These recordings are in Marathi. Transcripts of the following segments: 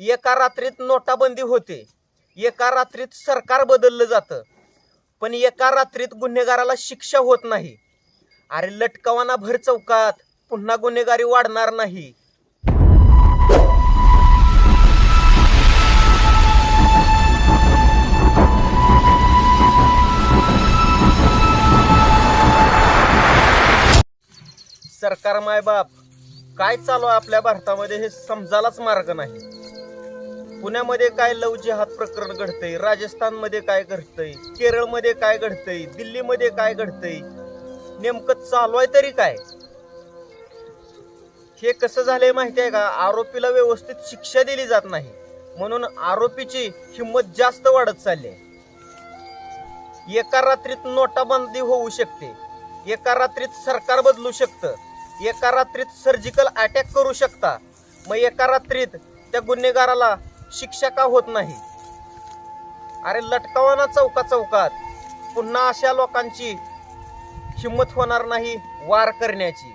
एका रात्रीत नोटाबंदी होते. एका रात्रीत सरकार बदललं जातं. पण एका रात्रीत गुन्हेगाराला शिक्षा होत नाही. अरे लटकवाना भर चौकात पुन्हा गुन्हेगारी वाढणार नाही. सरकार मायबाप काय चालू आहे आपल्या भारतामध्ये हे समजायलाच मार्ग नाही. पुण्यामध्ये काय लव जिहाद प्रकरण घडतंय? राजस्थानमध्ये काय घडतंय? केरळमध्ये काय घडतंय? दिल्लीमध्ये काय घडतंय? नेमकं चालू आहे तरी काय? हे कसं झालंय माहिती आहे का? आरोपीला व्यवस्थित शिक्षा दिली जात नाही. म्हणून आरोपीची हिंमत जास्त वाढत चालली आहे. एका रात्रीत नोटाबंदी होऊ शकते. एका रात्रीत सरकार बदलू शकतं. एका रात्रीत सर्जिकल अटॅक करू शकता. मग एका रात्रीत त्या गुन्हेगाराला शिक्षा का होत नाही. अरे लटकावाना चौका चौकात पुन्हा अशा लोकांची हिंमत होणार नाही वार करण्याची.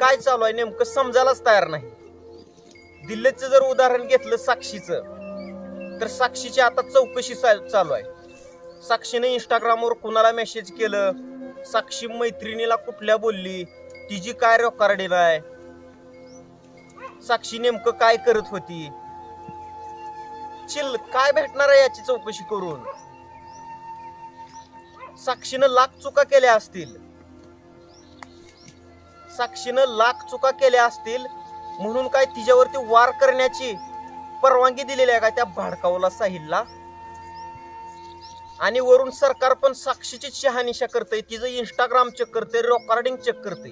काय चालू आहे नेमकं समजायलाच तयार नाही. दिल्लीचं जर उदाहरण घेतलं साक्षीचं तर साक्षीची आता चौकशी चालू आहे. साक्षीने इंस्टाग्रामवर कुणाला मेसेज केलं? साक्षी मैत्रिणीला कुठल्या बोलली? तिची काय रेकॉर्डिंग आहे साक्षी नेमकं काय करत होती? चिल काय भेटणार आहे याची चौकशी करून? साक्षीनं लाख चुका केल्या असतील. साक्षीनं लाख चुका केल्या असतील म्हणून काय तिच्यावरती वार करण्याची परवानगी दिलेली आहे का त्या भाडकावला साहिलला? आणि वरून सरकार पण साक्षीची शहानिशा करतंय तिचं इंस्टाग्राम चेक करते रेकॉर्डिंग चेक करते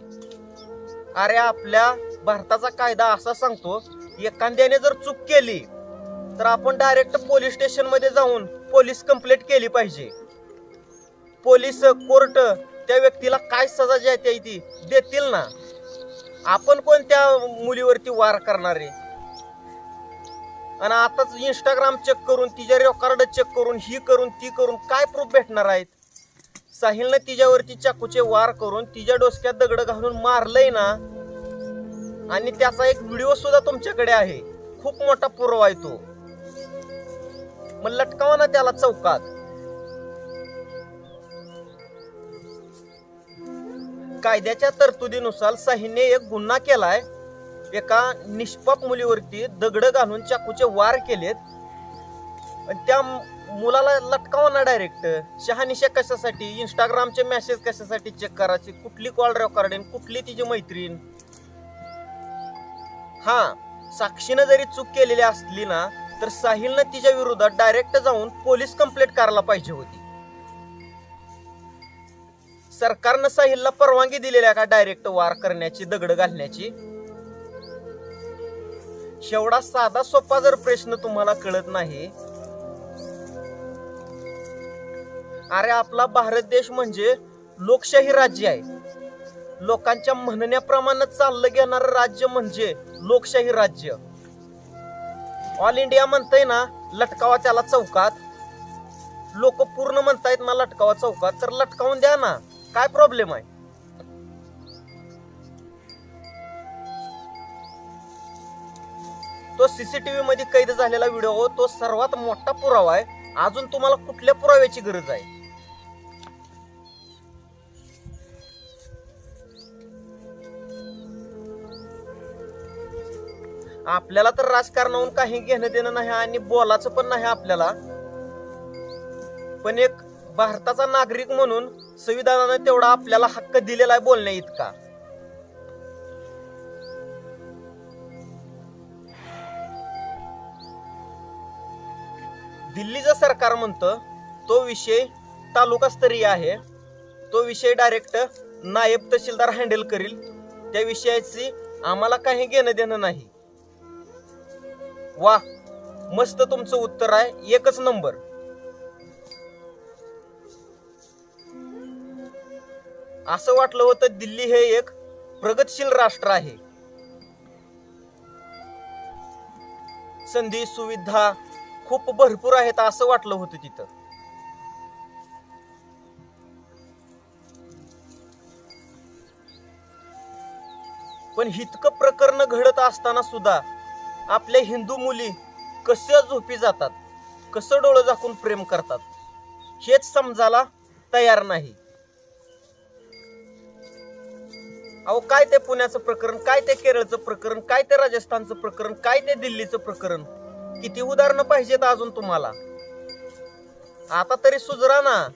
अरे आपल्या भारताचा कायदा असा सांगतो एखाद्याने जर चूक केली तर आपण डायरेक्ट पोलीस स्टेशनमध्ये जाऊन पोलीस कंप्लेंट केली पाहिजे. पोलीस कोर्ट त्या व्यक्तीला काय सजा जी आहे ती- देतील ना. आपण कोणत्या मुलीवरती वार करणार आहे? आणि आताच इंस्टाग्राम चेक करून तिच्या रेकॉर्ड चेक करून ही करून ती करून काय प्रूफ भेटणार आहेत? साहिलनं तिच्यावरती चाकूचे वार करून तिच्या डोसक्यात दगड घालून मारलंय ना आणि त्याचा एक व्हिडिओ सुद्धा तुमच्याकडे आहे. खूप मोठा पुरावा आहे तो. मग लटकावा ना त्याला चौकात. कायद्याच्या तरतुदीनुसार साहिलने एक गुन्हा केलाय. एका निष्पाप मुलीवरती दगड घालून चाकूचे वार केलेत. त्या मुलाला लटकावा ना डायरेक्ट शहानिशा कशासाठी? इंस्टाग्रामचे मेसेज कशासाठी चेक करायचे? कुठली कॉल रेकॉर्डिंग कुठली तिची मैत्रीण? हा साक्षीनं जरी चूक केलेली असली ना तर साहिलनं तिच्या विरोधात डायरेक्ट जाऊन पोलीस कंप्लेंट करायला पाहिजे होती. सरकारनं साहिलला परवानगी दिलेली आहे का डायरेक्ट वार करण्याची दगड घालण्याची? शेवढा साधा सोपा जर प्रश्न तुम्हाला कळत नाही अरे आपला भारत देश म्हणजे लोकशाही राज्य आहे. लोकांच्या म्हणण्याप्रमाणे चाललं घेणारं राज्य म्हणजे लोकशाही राज्य. ऑल इंडिया म्हणतंय ना लटकावा त्याला चौकात. लोक पूर्ण म्हणतायत ना लटकावा चौकात. तर लटकावून द्या ना काय प्रॉब्लेम आहे? तो सीसीटीव्ही मध्ये कैद झालेला व्हिडिओ तो सर्वात मोठा पुरावा आहे. अजून तुम्हाला कुठल्या पुराव्याची गरज आहे? आपल्याला तर राजकारणाहून काही घेणं देणं नाही आणि बोलाचं पण नाही आपल्याला. पण एक भारताचा नागरिक म्हणून संविधानानं तेवढा आपल्याला हक्क दिलेला आहे बोलण्या इतका. दिल्लीचं सरकार म्हणतं तो विषय तालुकास्तरीय आहे. तो विषय डायरेक्ट नायब तहसीलदार हँडल करील. त्या विषयाची आम्हाला काही घेणं देणं नाही. वा मस्त तुमचं उत्तर आहे. एकच नंबर. असं वाटलं होतं दिल्ली हे एक प्रगतशील राष्ट्र आहे. संधी सुविधा खूप भरपूर आहेत असं वाटलं होतं तिथं. पण इतकं प्रकरण घडत असताना सुद्धा आपल्या हिंदू मुली कशा झोपी जातात? कसं डोळं झाकून प्रेम करतात? हेच समजायला तयार नाही. अहो काय ते पुण्याचं प्रकरण काय ते केरळचं प्रकरण काय ते राजस्थानचं प्रकरण काय ते दिल्लीचं प्रकरण? किती उदाहरणं पाहिजेत अजून तुम्हाला? आता तरी सुधरा ना.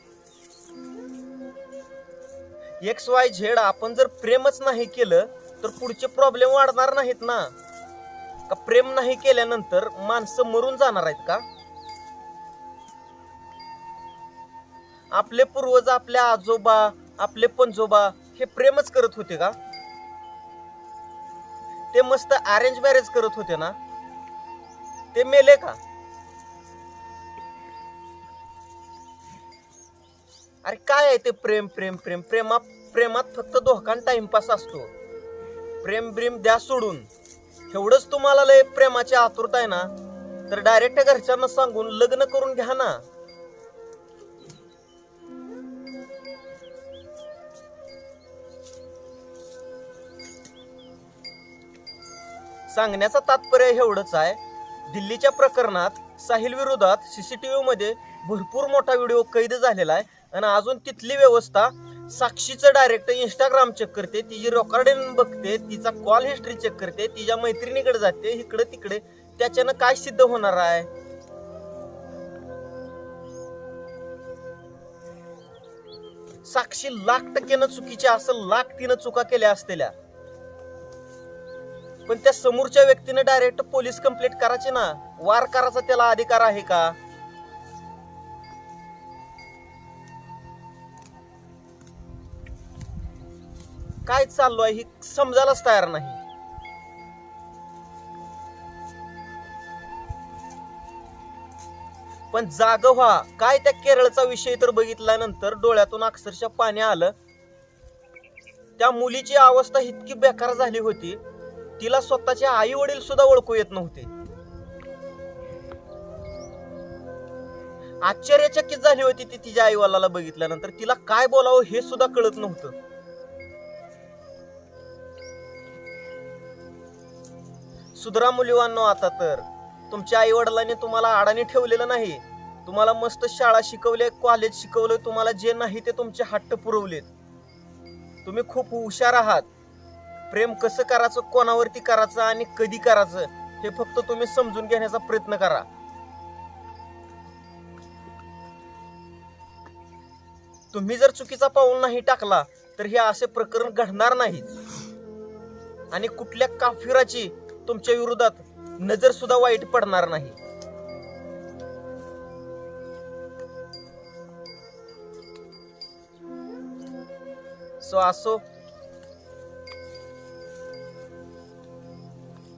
एक्स वाय झेड आपण जर प्रेमच नाही केलं तर पुढचे प्रॉब्लेम वाढणार नाहीत ना. का प्रेम नाही केल्यानंतर माणसं मरून जाणार आहेत का? आपले पूर्वज आपल्या आजोबा आपले पंजोबा हे प्रेमच करत होते का? ते मस्त अरेंज मॅरेज करत होते ना? ते मेले का? अरे काय आहे ते प्रेम प्रेम प्रेम? प्रेमा प्रेमात फक्त धोकान टाइमपास असतो. प्रेम ब्रेम द्या सोडून. एवढंच तुम्हाला लय प्रेमाची आतुरता आहे ना तर डायरेक्ट घरच्यांना सांगून लग्न करून घ्या ना. सांगण्याचा तात्पर्य एवढंच आहे दिल्लीच्या प्रकरणात साहिल विरोधात सीसीटीव्ही मध्ये भरपूर मोठा व्हिडिओ कैद झालेला आहे आणि अजून तिथली व्यवस्था साक्षीचं डायरेक्ट इंस्टाग्राम चेक करते तिची रेकॉर्डिंग बघते तिचा कॉल हिस्ट्री चेक करते तिच्या मैत्रिणीकडे जाते इकडे तिकडे त्याच्यानं काय सिद्ध होणार आहे? साक्षी लाख टक्क्यानं चुकीची असं लाख तिनं चुका केल्या असलेल्या पण त्या समोरच्या व्यक्तीनं डायरेक्ट पोलीस कंप्लेंट करायची ना? वार करायचा त्याला अधिकार आहे का? काय चाललो आहे ही समजायलाच तयार नाही. पण जाग व्हा. काय त्या केरळचा विषय तर बघितल्यानंतर डोळ्यातून अक्षरशः पाणी आलं. त्या मुलीची अवस्था इतकी बेकार झाली होती. तिला स्वतःचे आई वडील सुद्धा ओळखू येत नव्हते. आश्चर्यचकित झाली होती ती तिच्या आई बघितल्यानंतर. तिला काय बोलावं हे सुद्धा कळत नव्हतं. सुधरा मुलीवांनो आता तर. तुमच्या आई वडिलांनी तुम्हाला आडाने ठेवलेलं नाही. तुम्हाला मस्त शाळा शिकवले कॉलेज शिकवलं तुम्हाला जे नाही ते तुमचे हट्ट पुरवलेत. तुम्ही खूप हुशार आहात. प्रेम कसं करायचं कोणावरती करायचं आणि कधी करायचं हे फक्त तुम्ही समजून घेण्याचा प्रयत्न करा. तुम्ही जर चुकीचा पाऊल नाही टाकला तर हे असे प्रकरण घडणार नाहीत आणि कुठल्या काफिराची तुमच्या विरोधात नजर सुद्धा वाईट पडणार नाही. सो असो